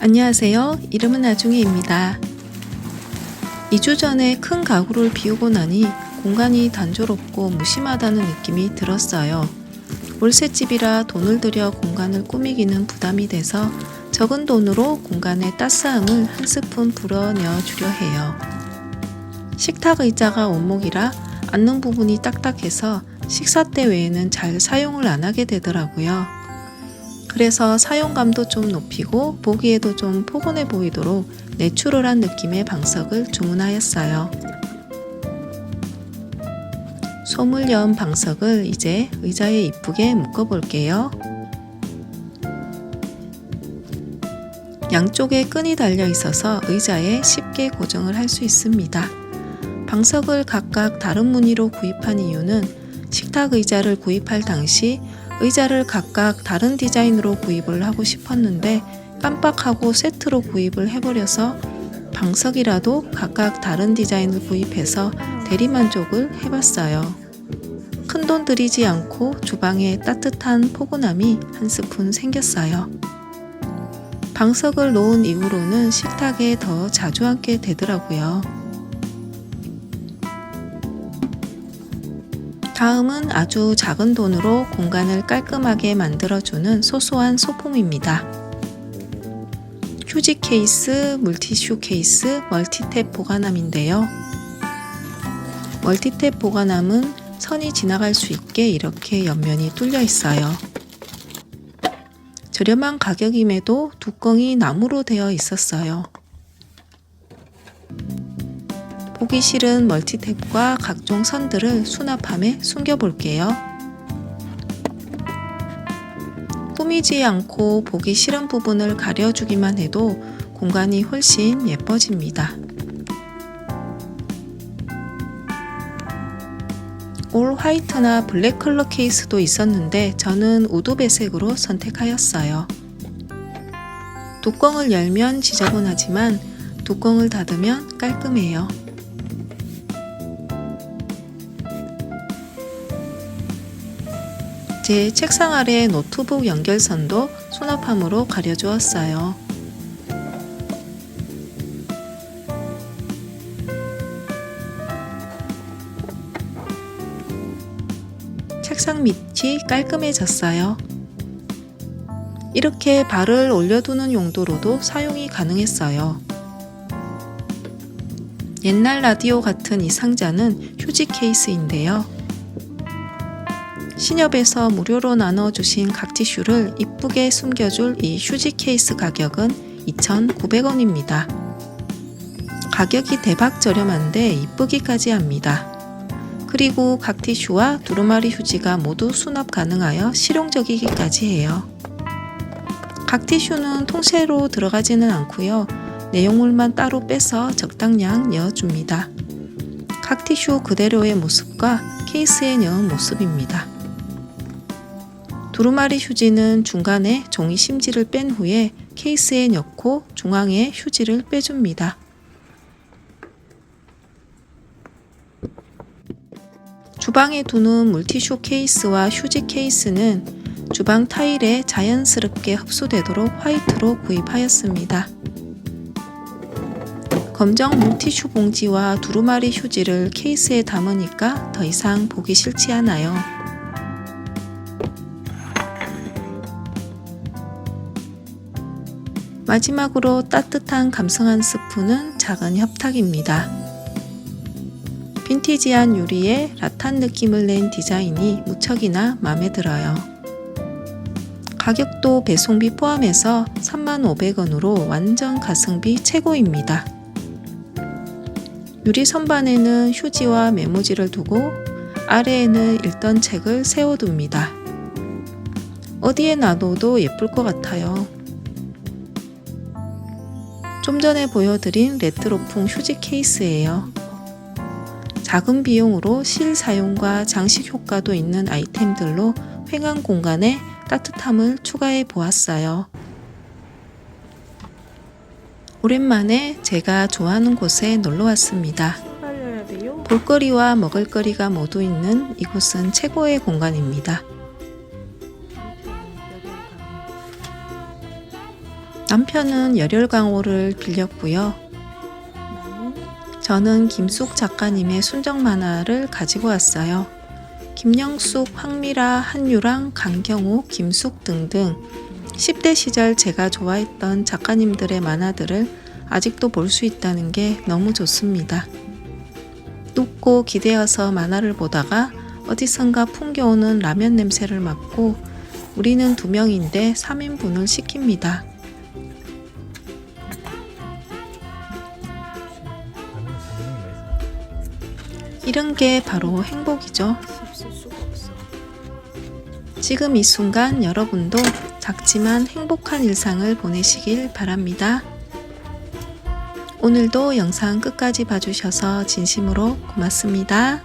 안녕하세요. 이름은 나중에입니다. 2주 전에 큰 가구를 비우고 나니 공간이 단조롭고 무심하다는 느낌이 들었어요. 월세집이라 돈을 들여 공간을 꾸미기는 부담이 돼서 적은 돈으로 공간의 따스함을 한 스푼 불어넣어 주려 해요. 식탁 의자가 원목이라 앉는 부분이 딱딱해서 식사 때 외에는 잘 사용을 안 하게 되더라고요. 그래서 사용감도 좀 높이고 보기에도 좀 포근해 보이도록 내추럴한 느낌의 방석을 주문하였어요. 여은 방석을 이제 의자에 이쁘게 묶어 볼게요. 양쪽에 끈이 달려 있어서 의자에 쉽게 고정을 할 수 있습니다. 방석을 각각 다른 무늬로 구입한 이유는 식탁 의자를 구입할 당시 의자를 각각 다른 디자인으로 구입을 하고 싶었는데 깜빡하고 세트로 구입을 해버려서 방석이라도 각각 다른 디자인을 구입해서 대리만족을 해봤어요. 큰 돈 들이지 않고 주방에 따뜻한 포근함이 한 스푼 생겼어요. 방석을 놓은 이후로는 식탁에 더 자주 앉게 되더라고요. 다음은 아주 작은 돈으로 공간을 깔끔하게 만들어주는 소소한 소품입니다. 휴지 케이스, 물티슈 케이스, 멀티탭 보관함인데요. 멀티탭 보관함은 선이 지나갈 수 있게 이렇게 옆면이 뚫려 있어요. 저렴한 가격임에도 뚜껑이 나무로 되어 있었어요. 보기 싫은 멀티탭과 각종 선들을 수납함에 숨겨볼게요. 꾸미지 않고 보기 싫은 부분을 가려주기만 해도 공간이 훨씬 예뻐집니다. 올 화이트나 블랙 컬러 케이스도 있었는데 저는 우드 배색으로 선택하였어요. 뚜껑을 열면 지저분하지만 뚜껑을 닫으면 깔끔해요. 제 책상 아래 노트북 연결선도 수납함으로 가려주었어요. 책상 밑이 깔끔해졌어요. 이렇게 발을 올려두는 용도로도 사용이 가능했어요. 옛날 라디오 같은 이 상자는 휴지 케이스인데요. 신협에서 무료로 나눠주신 각 티슈를 이쁘게 숨겨줄 이 휴지 케이스 가격은 2,900원입니다. 가격이 대박 저렴한데 이쁘기까지 합니다. 그리고 각 티슈와 두루마리 휴지가 모두 수납 가능하여 실용적이기까지 해요. 각 티슈는 통째로 들어가지는 않고요. 내용물만 따로 빼서 적당량 넣어줍니다. 각 티슈 그대로의 모습과 케이스에 넣은 모습입니다. 두루마리 휴지는 중간에 종이 심지를 뺀 후에 케이스에 넣고 중앙에 휴지를 빼줍니다. 주방에 두는 물티슈 케이스와 휴지 케이스는 주방 타일에 자연스럽게 흡수되도록 화이트로 구입하였습니다. 검정 물티슈 봉지와 두루마리 휴지를 케이스에 담으니까 더 이상 보기 싫지 않아요. 마지막으로 따뜻한 감성 한 스푼은 작은 협탁입니다. 빈티지한 유리에 라탄 느낌을 낸 디자인이 무척이나 마음에 들어요. 가격도 배송비 포함해서 35,000원으로 완전 가성비 최고입니다. 유리 선반에는 휴지와 메모지를 두고 아래에는 읽던 책을 세워둡니다. 어디에 놔둬도 예쁠 것 같아요. 좀 전에 보여드린 레트로풍 휴지 케이스예요. 작은 비용으로 실 사용과 장식 효과도 있는 아이템들로 횡한 공간에 따뜻함을 추가해 보았어요. 오랜만에 제가 좋아하는 곳에 놀러 왔습니다. 볼거리와 먹을거리가 모두 있는 이곳은 최고의 공간입니다. 남편은 열혈광호를 빌렸고요. 저는 김숙 작가님의 순정 만화를 가지고 왔어요. 김영숙, 황미라, 한유랑, 강경호, 김숙 등등 10대 시절 제가 좋아했던 작가님들의 만화들을 아직도 볼 수 있다는 게 너무 좋습니다. 눕고 기대어서 만화를 보다가 어디선가 풍겨오는 라면 냄새를 맡고 우리는 두 명인데 3인분을 시킵니다. 이런 게 바로 행복이죠. 지금 이 순간 여러분도 작지만 행복한 일상을 보내시길 바랍니다. 오늘도 영상 끝까지 봐주셔서 진심으로 고맙습니다.